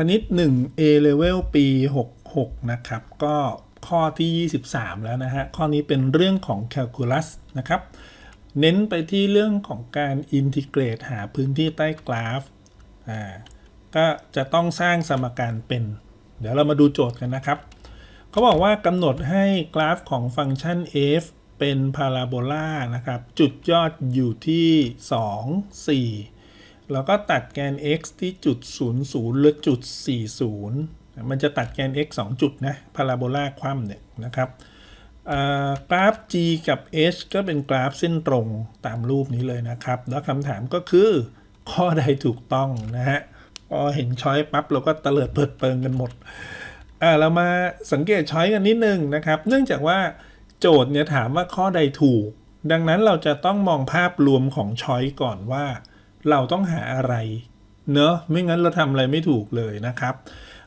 คณิต 1 A level ปี 66 นะครับ ก็ข้อที่ 23 แล้วนะฮะ ข้อนี้เป็นเรื่องของ calculus นะครับ เน้นไปที่เรื่องของการ integrate หาพื้นที่ใต้กราฟ อ่า ก็จะต้องสร้างสมการเป็น เดี๋ยวเรามาดูโจทย์กันนะครับ เขาบอกว่ากำหนดให้กราฟของฟังก์ชัน f เป็นพาราโบลานะครับ จุดยอดอยู่ที่ 2 4 แล้วก็ตัดแกน x ที่จุด 00 หรือจุด 40 มันจะตัดแกน x 2 จุดนะพาราโบลาคว่ำเนี่ยนะครับกราฟ g กับ h ก็เป็นกราฟเส้นตรงตามรูปนี้เลยนะครับ แล้วคำถามก็คือ ข้อใดถูกต้องนะฮะพอเห็นช้อยปั๊บเราก็เตลิดเปิดเปิงกันหมดอ่าเรามาสังเกตช้อยกันนิดนึงนะครับ เนื่องจากว่าโจทย์เนี่ยถามว่าข้อใดถูก ดังนั้นเราจะต้องมองภาพรวมของช้อยก่อนว่า เราต้องหาอะไร เนอะไม่งั้นเราทำอะไรไม่ถูกเลยนะครับ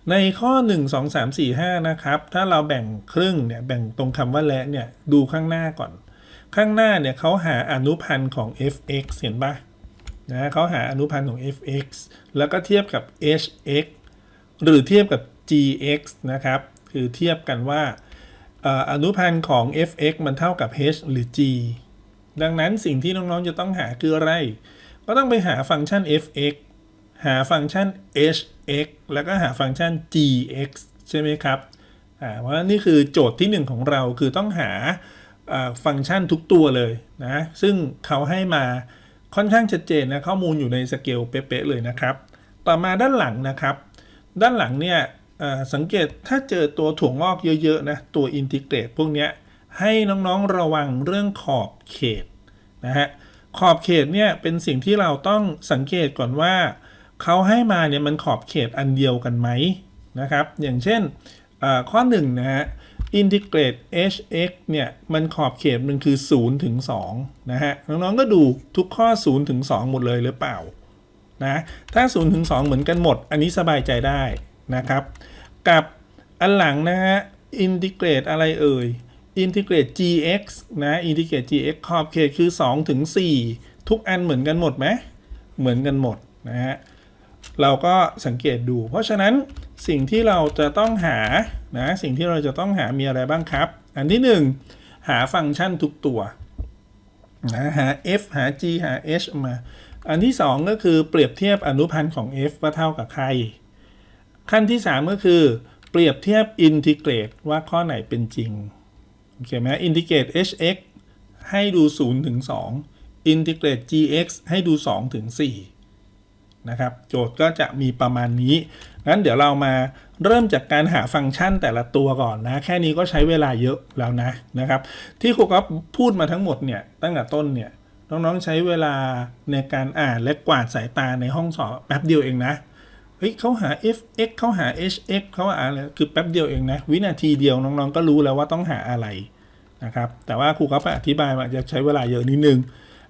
ในข้อ 1 2 3 4 5 นะครับ ถ้าเราแบ่งครึ่งเนี่ยแบ่งตรงคำว่าและเนี่ยดูข้างหน้าก่อน ข้างหน้าเนี่ยเขาหาอนุพันธ์ของ f(x) เห็นปะนะเขาหาอนุพันธ์ของ f(x) แล้วก็เทียบกับ h(x) หรือเทียบกับ gx นะครับ คือเทียบกันว่าอนุพันธ์ของ f(x) มันเท่ากับ h หรือ g ดังนั้นสิ่งที่น้องๆจะต้องหาคืออะไร ก็ต้องไปหาฟังก์ชัน f(x) หาฟังก์ชัน hx แล้วก็หาฟังก์ชัน gx ใช่ไหมครับเพราะนี่คือโจทย์ที่หนึ่งของเราคือต้องหาฟังก์ชันทุกตัวเลยนะ ซึ่งเขาให้มาค่อนข้างชัดเจนนะข้อมูลอยู่ในสเกลเป๊ะๆเลยนะครับ ต่อมาด้านหลังนะครับ ด้านหลังเนี่ยสังเกตถ้าเจอตัวถั่วงอกเยอะๆนะตัวอินทิเกรตพวกเนี้ยให้น้องๆระวังเรื่องขอบเขตนะฮะ ขอบเขตเนี่ยเป็นสิ่งที่เราต้องสังเกตก่อนว่าเขาให้มาเนี่ยมันขอบเขตอันเดียวกันไหมนะครับ อย่างเช่นเอ่อข้อ1นงนะฮะ integrate hx เนี่ยมันขอบเขตมันคือ 0 ถึง2นะฮะน้องๆก็ดูทุกข้อ 0 ถึง 2 หมดเลยหรือเปล่านะถ้า 0 ถึง 2 เหมือนกันหมด อันนี้สบายใจได้นะครับ กับอันหลังนะฮะ integrate อะไรเอ่ย integrate gx นะ integrate gx ขอบเขตคือ 2 ถึง 4 ทุกอันเหมือนกันหมดไหมเหมือนกันหมดนะฮะเราก็สังเกตดู เพราะฉะนั้นสิ่งที่เราจะต้องหานะสิ่งที่เราจะต้องหามีอะไรบ้างครับ อันที่ 1 หาฟังก์ชันทุกตัวนะหา f หา g หา h มา อันที่ 2 ก็คือเปรียบเทียบอนุพันธ์ของ f ว่าเท่ากับใคร ขั้นที่ 3 ก็คือ เปรียบเทียบ integrate ว่าข้อไหนเป็นจริง โอเคไหม integrate hx ให้ดู 0 ถึง 2 integrate gx ให้ดู 2 ถึง 4 นะครับ โจทย์ก็จะมีประมาณนี้ งั้นเดี๋ยวเรามาเริ่มจากการหาฟังก์ชันแต่ละตัวก่อนนะ แค่นี้ก็ใช้เวลาเยอะแล้วนะนะครับ ที่ครูก็พูดมาทั้งหมดเนี่ย ตั้งแต่ต้นเนี่ย น้องๆใช้เวลาในการอ่านและกวาดสายตาในห้องสอบแป๊บเดียวเองนะ เฮ้ยเขาหา fx เขาหา hx เขาหาอะไรคือแป๊บเดียวเองนะ วินาทีเดียวน้องๆ ก็รู้แล้วว่าต้องหาอะไรนะครับ แต่ว่าครูก็อธิบายมาจะใช้เวลาเยอะนิดนึง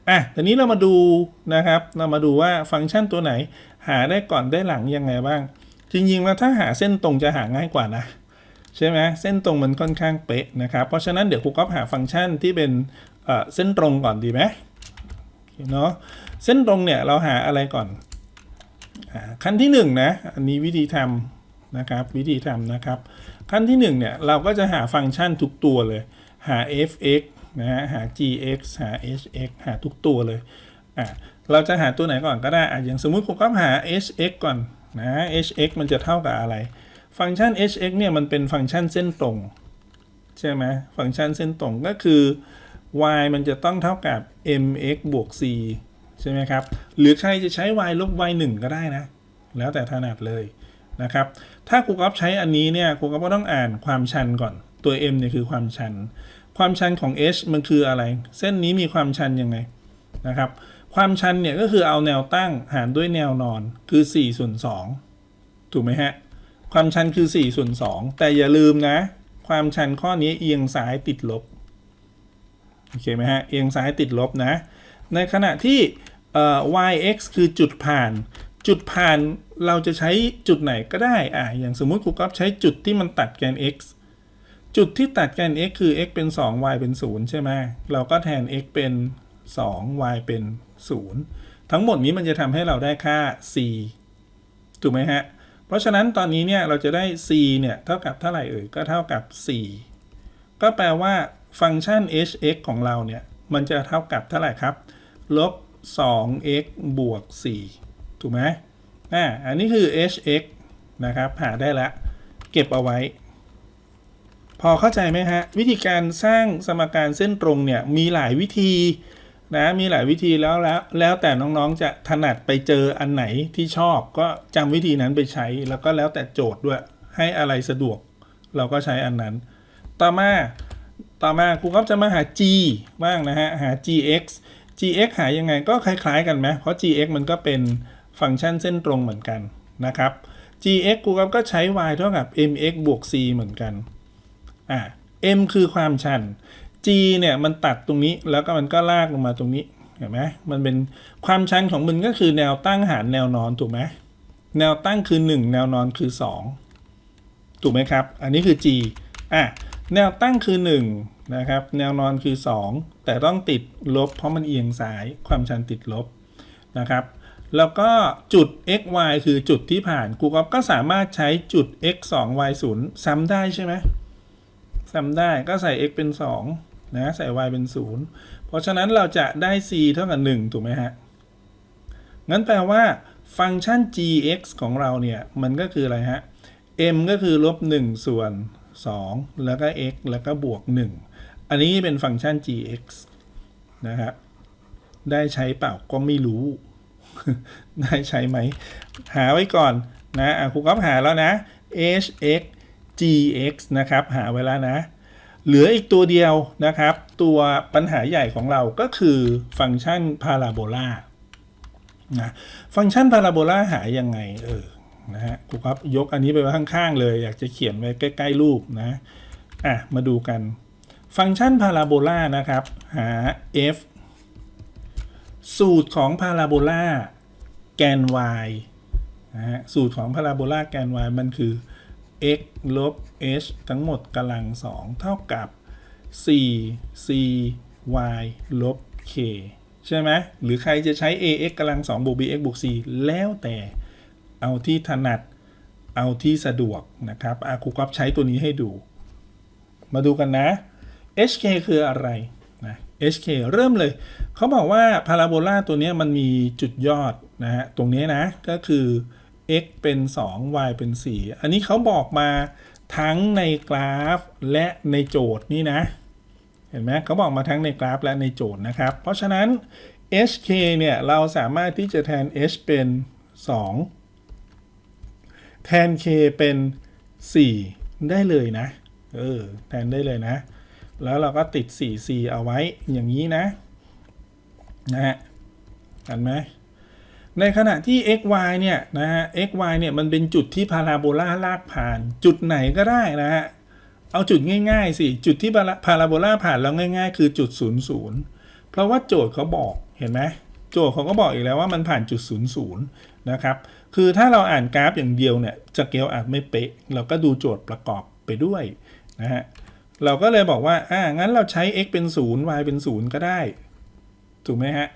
อะทีนี้เรามาดูนะครับ เรามาดูว่าฟังก์ชันตัวไหน หาได้ก่อนได้หลังยังไงบ้าง จริงๆแล้วถ้าหาเส้นตรงจะหาง่ายกว่านะใช่ไหมเส้นตรงมันค่อนข้างเป๊ะนะครับ เพราะฉะนั้นเดี๋ยวครูก็หาฟังก์ชันที่เป็นเส้นตรงก่อนดีไหมเนาะเส้นตรงเนี่ยเราหาอะไรก่อน ขั้นที่หนึ่งนะอันนี้วิธีทำนะครับวิธีทำนะครับ ขั้นที่หนึ่งเนี่ยเราก็จะหาฟังก์ชันทุกตัวเลย หา f(x) นะฮะหา gx หา hx หาทุกตัวเลยอะเราจะหาตัวไหนก่อนก็ได้อะอย่างสมมุติผมก็หา hx ก่อนนะ hx มันจะเท่ากับอะไร ฟังก์ชัน hx เนี่ยมันเป็นฟังก์ชันเส้นตรงใช่ไหมฟังก์ชันเส้นตรงก็คือ y มันจะต้องเท่ากับ mx บวก c ใช่ไหมครับ หรือใครจะใช้ y ลบ y 1ก็ได้นะ แล้วแต่ถนัดเลยนะครับ ถ้าครูก๊อฟใช้อันนี้เนี่ยครูก๊อฟก็ต้องอ่านความชันก่อน ตัว m เนี่ยคือความชัน ความชันของ h มันคืออะไร เส้นนี้มีความชันยังไงนะครับ ความชันเนี่ยก็คือเอาแนวตั้งหารด้วยแนวนอนคือ4ส่วน2ถูกไหมฮะ ความชันคือ4ส่วน2แต่อย่าลืมนะ ความชันข้อนี้เอียงซ้ายติดลบ โอเคไหมฮะ เอียงซ้ายติดลบนะ ในขณะที่ เอ่อ yx คือจุดผ่าน จุดผ่านเราจะใช้จุดไหนก็ได้อ่าอย่างสมมุติครูก๊อฟใช้จุดที่มันตัดแกน x จุดที่ตัดแกน x คือ x เป็น 2 y เป็น 0 ใช่ไหมเราก็แทน x เป็น 2 y เป็น 0 ทั้งหมดนี้มันจะทำให้เราได้ค่า c ถูกไหมฮะ เพราะฉะนั้นตอนนี้เนี่ยเราจะได้ c เนี่ยเท่ากับเท่าไหร่เอ่ย ก็เท่ากับ 4 ก็แปลว่าฟังก์ชัน h(x) ของเราเนี่ย มันจะเท่ากับเท่าไหร่ครับ ลบ 2x บวก 4 ถูกไหมอ่าอันนี้คือ h(x) นะครับ หาได้แล้วเก็บเอาไว้ พอเข้าใจไหมฮะ วิธีการสร้างสมการเส้นตรงเนี่ย มีหลายวิธีนะมีหลายวิธีแล้วแล้วแล้วแต่น้องๆจะถนัดไปเจออันไหนที่ชอบก็จำวิธีนั้นไปใช้ แล้วก็แล้วแต่โจทย์ด้วยให้อะไรสะดวก เราก็ใช้อันนั้น ต่อมาต่อมาครูก็จะมาหา g บ้างนะฮะ หา gx gx หายังไงก็คล้าย ๆ กันไหมเพราะ gx มันก็เป็นฟังก์ชันเส้นตรงเหมือนกันนะครับ gx ครูก็ใช้ y เท่ากับ mx บวก c เหมือนกันอ่า m คือความชัน g เนี่ยมันตัดตรงนี้แล้วก็มันก็ลากลงมาตรงนี้เห็นไหมมันเป็นความชันของมันก็คือแนวตั้งหารแนวนอนถูกไหมแนวตั้งคือ 1 แนวนอนคือ 2 ถูกไหมครับ อันนี้คือ g อะแนวตั้งคือ 1 นะครับ แนวนอนคือ 2 แต่ต้องติดลบ เพราะมันเอียงซ้ายความชันติดลบนะครับ แล้วก็จุด x y คือจุดที่ผ่านกูก็ก็สามารถใช้จุด x 2 y 0ซ้ำได้ใช่ไหมซ้ำได้ก็ใส่ x เป็น 2 นะ ใส่ y เป็น 0 เพราะฉะนั้นเราจะได้ c เท่ากับ 1 ถูกไหมฮะ งั้นแปลว่าฟังก์ชัน gx ของเราเนี่ย มันก็คืออะไรฮะ m ก็คือลบ 1 ส่วน 2 แล้วก็ x แล้วก็บวก 1 อันนี้เป็นฟังก์ชัน gx นะครับได้ใช้เปล่าก็ไม่รู้ ได้ใช้ไหม หาไว้ก่อนนะะครูก๊อฟหาแล้วนะ hx gx นะครับ หาไว้แล้วนะ เหลืออีกตัวเดียวนะครับ ตัวปัญหาใหญ่ของเราก็คือฟังก์ชันพาราโบลานะฟังก์ชันพาราโบลาหายังไง เออ นะฮะครูครับยกอันนี้ไปไว้ข้าง ๆ เลย อยากจะเขียนไว้ใกล้ ๆ รูปนะ อะ มาดูกัน ฟังก์ชันพาราโบลานะครับ หา f สูตรของพาราโบลาแกน y นะฮะสูตรของพาราโบลาแกน y มันคือ x ลบ h ทั้งหมดกำลัง 2 เท่ากับ 4 c y ลบ k ใช่ไหมหรือใครจะใช้ ax กำลัง 2 บวก bx บวก c แล้วแต่เอาที่ถนัดเอาที่สะดวกนะครับอาครูก๊อฟใช้ตัวนี้ให้ดู มาดูกันนะ hk คืออะไรนะ hk เริ่มเลย เขาบอกว่าพาราโบลาตัวนี้มันมีจุดยอดนะฮะ ตรงนี้นะก็คือ x เป็น 2 y เป็น 4 อันนี้เขาบอกมาทั้งในกราฟและในโจทย์นี่นะ เห็นไหมเขาบอกมาทั้งในกราฟและในโจทย์นะครับ เพราะฉะนั้น hk เนี่ย เราสามารถที่จะแทน h เป็น 2 แทน k เป็น 4 ได้เลยนะ เออ แทนได้เลยนะ แล้วเราก็ติด 4c เอาไว้อย่างนี้นะ นะฮะเห็นไหมในขณะที่ x y เนี่ยนะฮะ x y เนี่ยมันเป็นจุดที่พาราโบลาลากผ่าน จุดไหนก็ได้นะฮะ เอาจุดง่ายๆสิ จุดที่พาราโบลาผ่านแล้วง่าย ๆ คือจุด 0 0 เพราะว่าโจทย์เขาบอกเห็นไหมโจทย์เขาก็บอกอีกแล้วว่ามันผ่านจุด 0 0 นะครับ คือถ้าเราอ่านกราฟอย่างเดียวเนี่ยสเกลอาจไม่เป๊ะ เราก็ดูโจทย์ประกอบไปด้วยนะฮะ เราก็เลยบอกว่า อ่า งั้นเราใช้ x เป็น 0 y เป็น 0 ก็ได้ ถูกไหมฮะ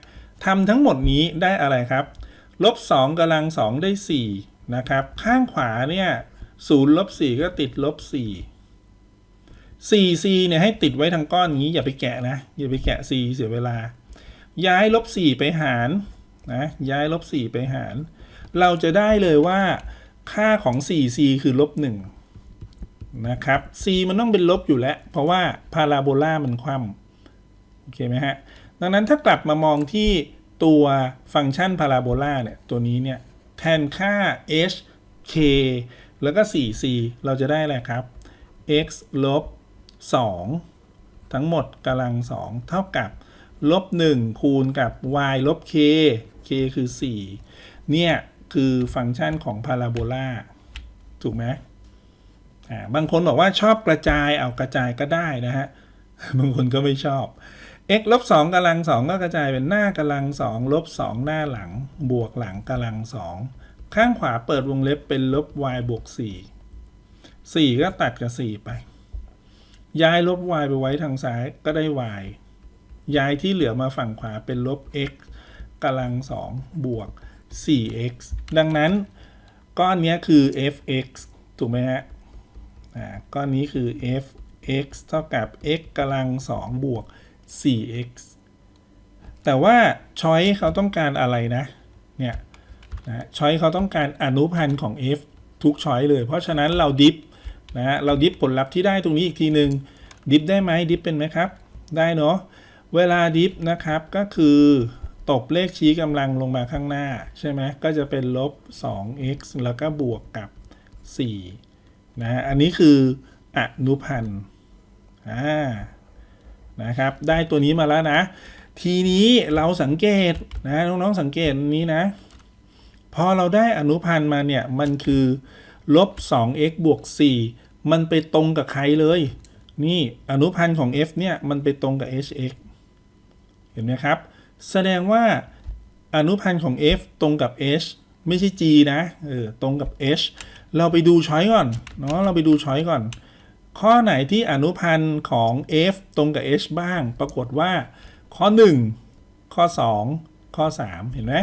ทำทั้งหมดนี้ได้อะไรครับ ลบ 2กำลัง 2 ได้ 4 นะครับ ข้างขวาเนี่ย0ลบ 4 ก็ติดลบ 4 4c เนี่ยให้ติดไว้ทั้งก้อนนี้อย่าไปแกะนะ อย่าไปแกะ c เสียเวลา ย้ายลบ 4 ไปหารนะ ย้ายลบ 4 ไปหาร เราจะได้เลยว่าค่าของ 4c คือลบ 1 นะครับ c มันต้องเป็นลบอยู่แล้ว เพราะว่าพาราโบลามันคว่ำโอเคไหมฮะ ดังนั้นถ้ากลับมามองที่ตัวฟังก์ชันพาราโบลาเนี่ย ตัวนี้เนี่ย แทนค่า h k แล้วก็ 4c เราจะได้อะไรครับ x ลบ 2 ทั้งหมดกำลัง 2 เท่ากับลบ 1 คูณกับ y ลบ k k คือ 4 เนี่ย คือฟังก์ชันของพาราโบลาถูกไหม อ่าบางคนบอกว่าชอบกระจายเอากระจายก็ได้นะฮะบางคนก็ไม่ชอบ x ลบ2กำลัง2ก็กระจายเป็นหน้ากำลัง2ลบ2หน้าหลัง บวกหลังกำลัง2ข้างขวาเปิดวงเล็บเป็นลบ y บวก4 4 ก็ตัดกับ 4 ไป ย้ายลบ y ไปไว้ทางซ้ายก็ได้ y ย้ายที่เหลือมาฝั่งขวาเป็นลบ x กำลัง2บวก 4x ดังนั้น ก้อนนี้คือ fx ถูกไหมฮะ อ่าก้อนนี้คือ fx เท่ากับ x กำลัง 2 บวก 4x แต่ว่าช้อยเขาต้องการอะไรนะ เนี่ยนะช้อยเขาต้องการอนุพันธ์ของ f ทุกช้อยเลย เพราะฉะนั้นเราดิฟนะฮะเราดิฟผลลัพธ์ที่ได้ตรงนี้อีกทีหนึ่งดิฟได้ไหมดิฟเป็นไหมครับ ได้เนาะ เวลาดิฟนะครับก็คือตบเลขชี้กำลังลงมาข้างหน้า ใช่ไหมก็จะเป็นลบ 2x แล้วก็บวกกับ 4 นะฮะอันนี้คืออนุพันธ์อ่านะครับ ได้ตัวนี้มาแล้วนะ ทีนี้เราสังเกตนะน้องๆสังเกตอันนี้นะ พอเราได้อนุพันธ์มาเนี่ย มันคือลบ 2x บวก 4 มันไปตรงกับใครเลย นี่อนุพันธ์ของ f เนี่ย มันไปตรงกับ hx เห็นไหมครับ แสดงว่าอนุพันธ์ของ f ตรงกับ h ไม่ใช่ g นะ เออ ตรงกับ h เราไปดูช้อยก่อนเนาะเราไปดูช้อยก่อน ข้อไหนที่อนุพันธ์ของ f ตรงกับ h บ้าง ปรากฏว่า ข้อ 1 ข้อ 2 ข้อ 3 เห็นไหม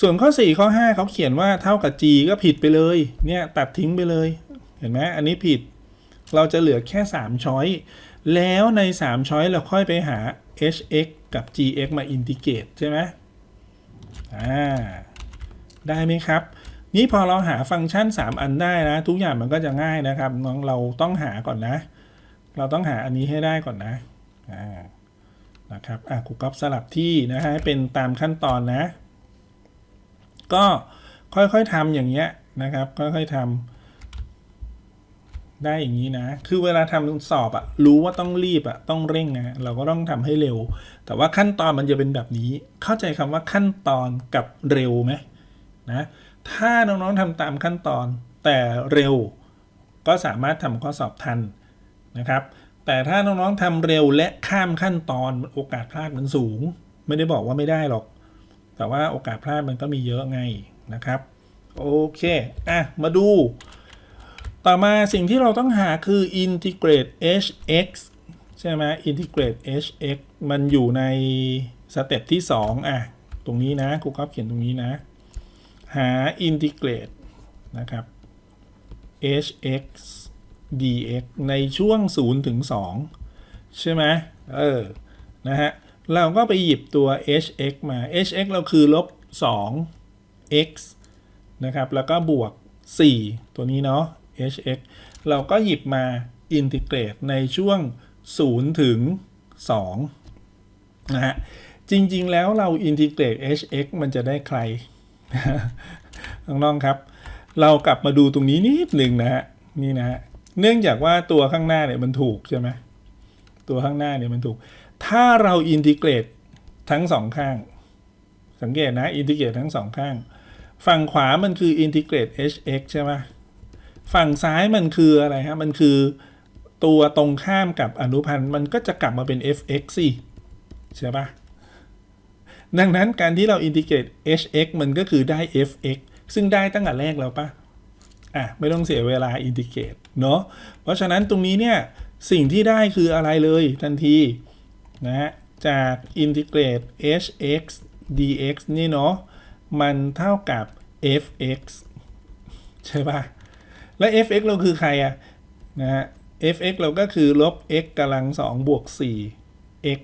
ส่วนข้อ 4 ข้อ 5 เขาเขียนว่าเท่ากับ g ก็ผิดไปเลยเนี่ยตัดทิ้งไปเลย เห็นไหมอันนี้ผิด เราจะเหลือแค่ 3 ช้อย แล้วใน 3 ช้อยเราค่อยไปหา hx กับ gx มาอินทิเกรตใช่ไหมอ่าได้ไหมครับ นี่พอเราหาฟังก์ชัน 3 อันได้นะ ทุกอย่างมันก็จะง่ายนะครับน้องเราต้องหาก่อนนะ เราต้องหาอันนี้ให้ได้ก่อนนะอ่านะครับอะครูก๊อฟสลับที่นะฮะให้เป็นตามขั้นตอนนะ ก็ค่อยๆทำอย่างเงี้ยนะครับ ค่อยๆทำได้อย่างนี้นะ คือเวลาทำสอบอะรู้ว่าต้องรีบอะต้องเร่งนะเราก็ต้องทำให้เร็ว แต่ว่าขั้นตอนมันจะเป็นแบบนี้ เข้าใจคำว่าขั้นตอนกับเร็วไหมนะ ถ้าน้องๆทำตามขั้นตอน แต่เร็วก็สามารถทำข้อสอบทันนะครับ แต่ถ้าน้องๆทำเร็วและข้ามขั้นตอนโอกาสพลาดมันสูง ไม่ได้บอกว่าไม่ได้หรอก แต่ว่าโอกาสพลาดมันก็มีเยอะไงนะครับ โอเคอะมาดู ต่อมาสิ่งที่เราต้องหาคือ integrate hx ใช่ไหม integrate hx มันอยู่ในสเต็ปที่ 2 อะ ตรงนี้นะครูครับเขียนตรงนี้นะ หา integrate นะครับ hx dx ในช่วง 0 ถึง 2 ใช่ไหมเออ นะฮะ เราก็ไปหยิบตัว hx มา hx เราคือลบ 2 x นะครับ แล้วก็บวก 4 ตัวนี้เนาะ hx เราก็หยิบมาอินทิเกรตในช่วง 0 ถึง 2 นะฮะ จริง ๆ แล้วเราอินทิเกรต hx มันจะได้ใคร น้องๆครับ เรากลับมาดูตรงนี้นิดหนึ่งนะฮะนี่นะฮะเนื่องจากว่าตัวข้างหน้าเนี่ยมันถูกใช่ไหมตัวข้างหน้าเนี่ยมันถูก ถ้าเราอินทิเกรตทั้งสองข้าง สังเกตนะอินทิเกรตทั้งสองข้าง ฝั่งขวามันคืออินทิเกรต hx ใช่ไหมฝั่งซ้ายมันคืออะไรฮะมันคือตัวตรงข้ามกับอนุพันธ์มันก็จะกลับมาเป็น fx สิใช่ปะ ดังนั้นการที่เราอินทิเกรต hx มันก็คือได้ fx ซึ่งได้ตั้งแต่แรกแล้วปะอะไม่ต้องเสียเวลาอินทิเกรตเนาะเพราะฉะนั้นตรงนี้เนี่ย สิ่งที่ได้คืออะไรเลยทันทีนะฮะจากอินทิเกรต hx dx นี่เนาะมันเท่ากับ fx ใช่ปะและ fx เราคือใครอะนะฮะ fx เราก็คือลบ x กำลัง 2 บวก 4 x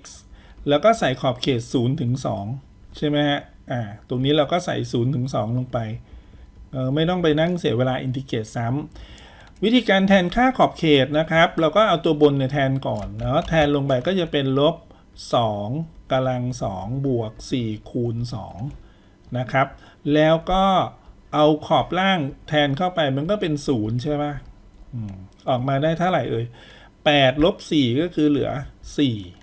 แล้วก็ใส่ขอบเขต0ถึง2ใช่ไหมฮะอ่าตรงนี้เราก็ใส่0ถึง2ลงไปเออไม่ต้องไปนั่งเสียเวลาอินทิเกรตซ้ำวิธีการแทนค่าขอบเขตนะครับ เราก็เอาตัวบนเนี่ยแทนก่อนเนาะแทนลงไปก็จะเป็นลบ2กำลัง 2 บวก 4 คูณ 2 นะครับ แล้วก็เอาขอบล่างแทนเข้าไปมันก็เป็น 0 ใช่ไหมอืมออกมาได้เท่าไหร่เอ่ย8ลบ4ก็คือเหลือ 4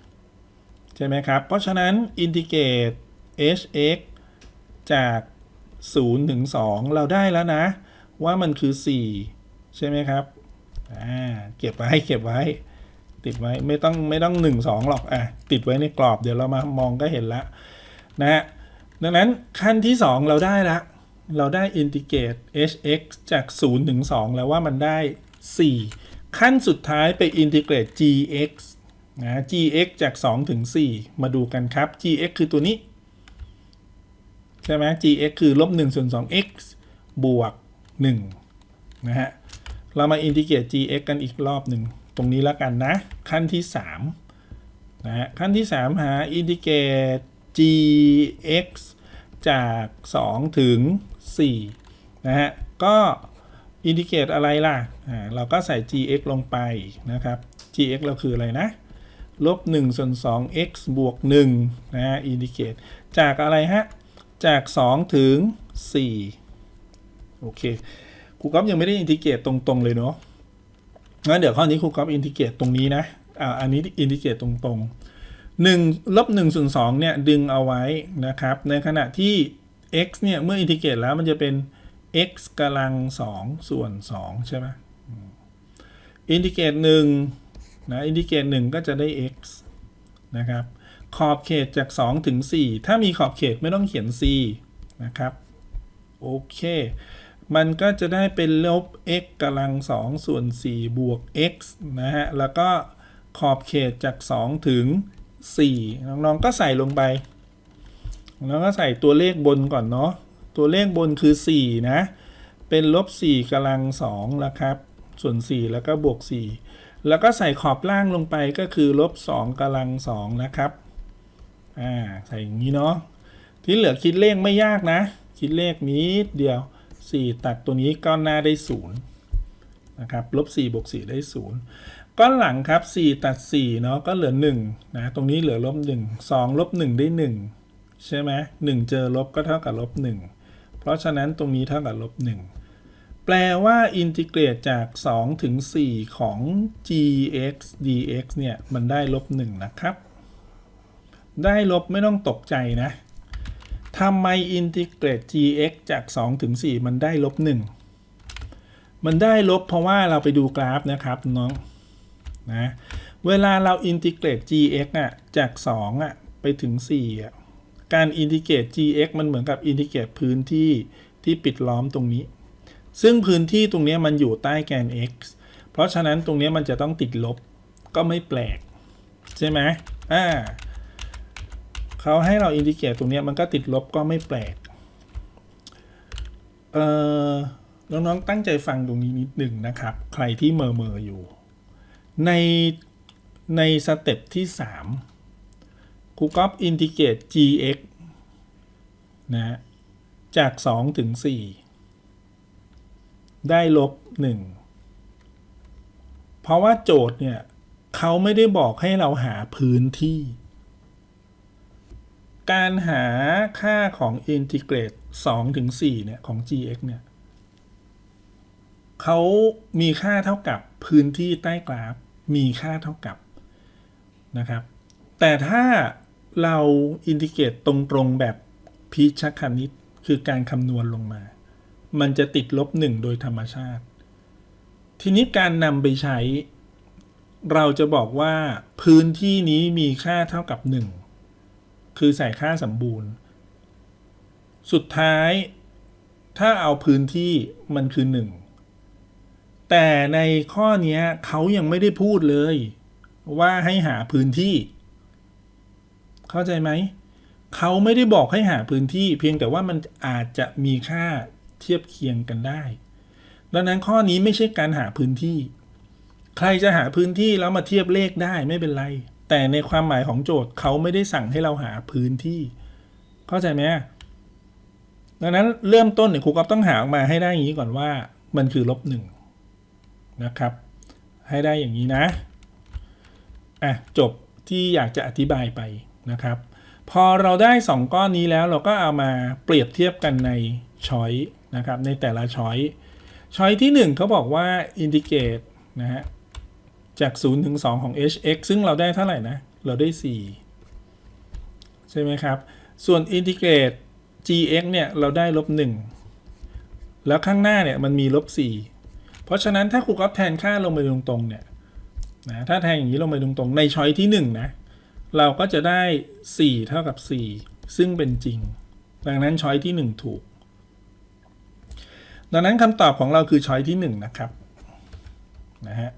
ใช่ไหมครับ เพราะฉะนั้นอินทิเกรต hx จาก 0 ถึง 2 เราได้แล้วนะ ว่ามันคือ 4 ใช่ไหมครับเก็บไว้เก็บไว้ ติดไว้ไม่ต้องไม่ต้อง 1 2 หรอกอะติดไว้ในกรอบเดี๋ยวเรามามองก็เห็นละนะฮะดังนั้นขั้นที่ 2 เราได้ละเราได้อินทิเกรต hx จาก 0 ถึง 2 แล้วว่ามันได้ 4 ขั้นสุดท้ายไปอินทิเกรต gx นะ gx จาก 2 ถึง 4 มาดูกันครับ gx คือตัวนี้ ใช่ไหม gx คือลบ1ส่วน 2 x บวก 1 นะฮะ เรามาอินทิเกรต gx กันอีกรอบหนึ่ง ตรงนี้แล้วกันนะ ขั้นที่ 3 นะฮะ ขั้นที่ 3 หาอินทิเกรต gx จาก 2 ถึง 4 นะฮะ ก็อินทิเกรตอะไรล่ะอ่าเราก็ใส่ gx ลงไปนะครับ gx เราคืออะไรนะ ลบ1ส่วน2 x บวก1นะฮะอินทิเกรตจากอะไรฮะ จาก 2 ถึง 4 โอเคครูก๊อฟยังไม่ได้อินทิเกรตตรง ๆ เลยเนาะงั้นเดี๋ยวข้อนี้ครูก๊อฟอินทิเกรตตรงนี้นะอ่าอันนี้อินทิเกรตตรงๆ1ลบ1ส่วน2เนี่ย ดึงเอาไว้นะครับ ในขณะที่ x เนี่ย เมื่ออินทิเกรตแล้วมันจะเป็น x กำลัง2ส่วน2ใช่ไหมอืมอินทิเกรต1 นะอินทิเกรต1ก็จะได้ x นะครับ ขอบเขตจาก 2 ถึง 4 ถ้ามีขอบเขตไม่ต้องเขียน c นะครับ โอเค มันก็จะได้เป็นลบ x กำลัง 2 ส่วน 4 บวก x นะฮะ แล้วก็ขอบเขตจาก 2 ถึง 4 น้องๆก็ใส่ลงไป แล้วก็ใส่ตัวเลขบนก่อนเนาะ ตัวเลขบนคือ 4 นะ เป็นลบ 4กำลัง2แล้วครับ ส่วน 4 แล้วก็บวก 4 แล้วก็ใส่ขอบล่างลงไปก็คือลบ2กำลัง2นะครับ อ่า ใส่อย่างนี้เนาะ ที่เหลือคิดเลขไม่ยากนะ คิดเลขนิดเดียว 4 ตัดตัวนี้ก้อนหน้าได้ 0 นะครับ ลบ4บวก4ได้ 0 ก้อนหลังครับ 4 ตัด4เนาะ ก็เหลือ 1 นะ ตรงนี้เหลือลบ 1 2 ลบ 1 ได้ 1 ใช่ไหม1เจอลบก็เท่ากับลบ 1 เพราะฉะนั้นตรงนี้เท่ากับลบ 1 แปลว่าอินทิเกรตจาก 2 ถึง 4 ของ gx dx เนี่ย มันได้ลบ 1 นะครับ ได้ลบไม่ต้องตกใจนะทำไมอินทิเกรต gx จาก 2 ถึง 4 มันได้ลบ 1 มันได้ลบเพราะว่าเราไปดูกราฟนะครับน้องนะเวลาเราอินทิเกรต gx อะจาก 2 อะ ไปถึง 4 อะ การอินทิเกรต gx มันเหมือนกับอินทิเกรตพื้นที่ที่ปิดล้อมตรงนี้ ซึ่งพื้นที่ตรงนี้มันอยู่ใต้แกน x เพราะฉะนั้นตรงนี้มันจะต้องติดลบก็ไม่แปลก ใช่ไหมอ่าเขาให้เราอินดิเกตตรงนี้มันก็ติดลบก็ไม่แปลก เอ่อ น้องๆ ตั้งใจฟังตรงนี้นิดหนึ่งนะครับ ใครที่เมอเมออยู่ ในในสเต็ปที่ 3ครูก๊อฟอินทิเกต gx นะจาก 2 ถึง 4 ได้ลบ 1 เพราะว่าโจทย์เนี่ยเขาไม่ได้บอกให้เราหาพื้นที่ การหาค่าของ integrate 2ถึง4เนี่ยของ gx เนี่ยเขามีค่าเท่ากับพื้นที่ใต้กราฟ มีค่าเท่ากับนะครับ แต่ถ้าเราอินทิเกรตตรงๆแบบพิชคณิต คือการคำนวณลงมา มันจะติดลบ1โดยธรรมชาติ ทีนี้การนำไปใช้ เราจะบอกว่าพื้นที่นี้มีค่าเท่ากับ 1 คือใส่ค่าสมบูรณ์ สุดท้าย ถ้าเอาพื้นที่มันคือ 1 แต่ในข้อนี้เขายังไม่ได้พูดเลย ว่าให้หาพื้นที่ เข้าใจไหมเขาไม่ได้บอกให้หาพื้นที่ เพียงแต่ว่ามันอาจจะมีค่า เทียบเคียงกันได้ ดังนั้นข้อนี้ไม่ใช่การหาพื้นที่ ใครจะหาพื้นที่แล้วมาเทียบเลขได้ไม่เป็นไร แต่ในความหมายของโจทย์เขาไม่ได้สั่งให้เราหาพื้นที่ เข้าใจไหมดังนั้นเริ่มต้นเนี่ยครูก๊อฟต้องหาออกมาให้ได้อย่างนี้ก่อนว่า มันคือลบหนึ่งนะครับ ให้ได้อย่างนี้นะอะจบที่อยากจะอธิบายไปนะครับ พอเราได้ 2 ก้อนนี้แล้วเราก็เอามาเปรียบเทียบกันในช้อย นะครับในแต่ละช้อยช้อยที่ 1เขาบอกว่าอินทิเกรตนะฮะจาก 0 ถึง 2 ของ hx ซึ่งเราได้เท่าไหร่นะ เราได้ 4 ใช่ไหมครับ ส่วนอินทิเกรต gx เนี่ยเราได้ลบ 1 แล้วข้างหน้าเนี่ยมันมีลบ 4 เพราะฉะนั้นถ้าครูก๊อฟแทนค่าลงไปตรงๆเนี่ยนะถ้าแทนอย่างนี้ลงไปตรงๆ ในช้อยที่ 1 นะ เราก็จะได้ 4 เท่ากับ 4 ซึ่งเป็นจริง ดังนั้นช้อยที่ 1 ถูก ดังนั้นคำตอบของเราคือช้อยที่1นะครับนะฮะ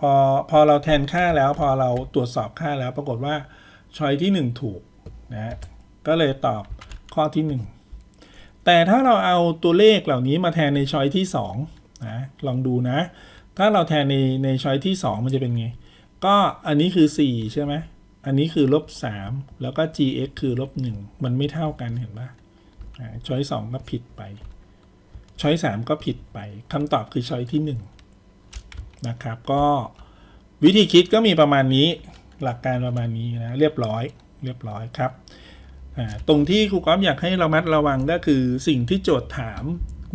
พอพอเราแทนค่าแล้วพอเราตรวจสอบค่าแล้วปรากฏว่าช้อยที่ 1 ถูกนะฮะก็เลยตอบข้อที่ 1 แต่ถ้าเราเอาตัวเลขเหล่านี้มาแทนในช้อยที่2นะลองดูนะ ถ้าเราแทนในในช้อยที่ 2 มันจะเป็นไง ก็อันนี้คือ 4 ใช่ไหมอันนี้คือลบ3แล้วก็ gx คือลบ1มันไม่เท่ากันเห็นปะช้อย2ก็ผิดไป ช้อย3ก็ผิดไปคำตอบคือช้อยที่1นะครับ ก็วิธีคิดก็มีประมาณนี้หลักการประมาณนี้นะเรียบร้อยเรียบร้อยครับตรงที่ครูก๊อฟอยากให้เรามัดระวังก็คือสิ่งที่โจทย์ถาม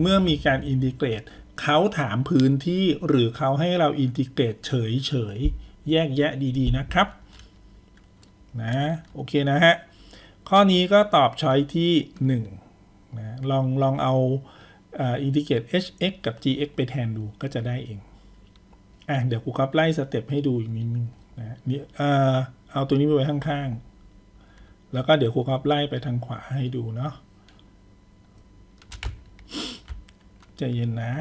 เมื่อมีการอินทิเกรตเขาถามพื้นที่หรือเขาให้เราอินทิเกรตเฉยเฉยๆแยกแยะดีๆนะครับนะโอเคนะฮะข้อนี้ก็ตอบช้อยที่1นะลองลองเอา อินทิเกรต hx กับ gx ไปแทนดูก็จะได้เองอะเดี๋ยวครูก๊อฟไล่สเต็ปให้ดูอีกนิดนึงนะนี่เอ่อเอาตัวนี้ไปไว้ข้างๆ แล้วก็เดี๋ยวครูครับไล่ไปทางขวาให้ดูเนาะใจเย็นนะ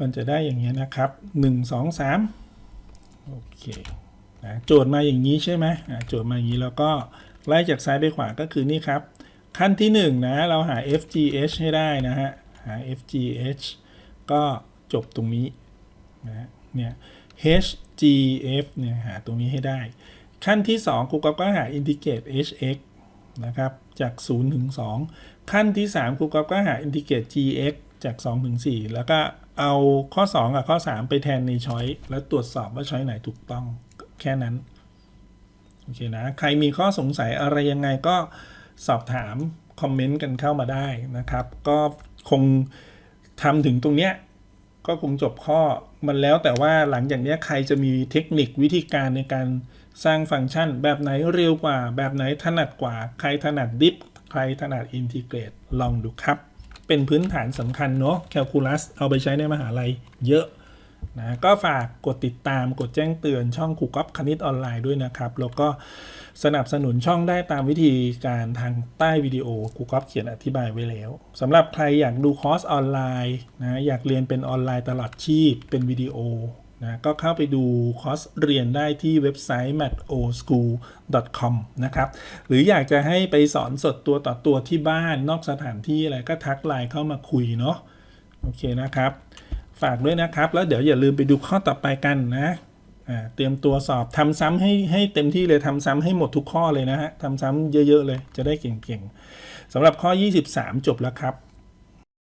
มันจะได้อย่างเงี้ยนะครับหนึ่งสองสามโอเคนะโจทย์มาอย่างนี้ใช่ไหมอะโจทย์มาอย่างนี้แล้วก็ไล่จากซ้ายไปขวาก็คือนี่ครับ ขั้นที่หนึ่งนะเราหา FGH ให้ได้นะฮะ หา FGH ก็จบตรงนี้นะเนี่ย HGF เนี่ยหาตรงนี้ให้ได้ ขั้นที่2ครูกอก็หา integrate hx นะครับจาก0ถึง2ขั้นที่3ครูกอก็หา integrate gx จาก2ถึง4แล้วก็เอาข้อ 2 กับข้อ 3 ไปแทนในช้อยแล้วตรวจสอบว่าช้อยไหนถูกต้องแค่นั้น โอเคนะ ใครมีข้อสงสัยอะไรยังไงก็ สอบถามคอมเมนต์กันเข้ามาได้นะครับ ก็คงทำถึงตรงเนี้ยก็คงจบข้อมันแล้วแต่ว่าหลังจากเนี้ยใครจะมีเทคนิควิธีการในการสร้างฟังก์ชัน แบบไหนเร็วกว่า แบบไหนถนัดกว่า ใครถนัดดิฟใครถนัดอินทิเกรตลองดูครับ เป็นพื้นฐานสำคัญเนาะแคลคูลัสเอาไปใช้ในมหาลัยเยอะ นะก็ฝากกดติดตามกดแจ้งเตือนช่องครูก๊อฟคณิตออนไลน์ด้วยนะครับ แล้วก็สนับสนุนช่องได้ตามวิธีการทางใต้วิดีโอครูก๊อฟเขียนอธิบายไว้แล้วสำหรับใครอยากดูคอร์สออนไลน์นะอยากเรียนเป็นออนไลน์ตลอดชีพเป็นวิดีโอนะก็เข้าไปดูคอร์สเรียนได้ที่เว็บไซต์ mathoschool.com นะครับ หรืออยากจะให้ไปสอนสดตัวต่อตัวที่บ้านนอกสถานที่อะไรก็ทักไลน์เข้ามาคุยเนาะโอเคนะครับ ฝากด้วยนะครับ แล้วเดี๋ยวอย่าลืมไปดูข้อต่อไปกันนะเตรียมตัวสอบทำซ้ำให้ให้เต็มที่เลยทำซ้ำให้หมดทุกข้อเลยนะฮะทำซ้ำเยอะๆเลย จะได้เก่งๆสำหรับข้อ 23 จบแล้วครับ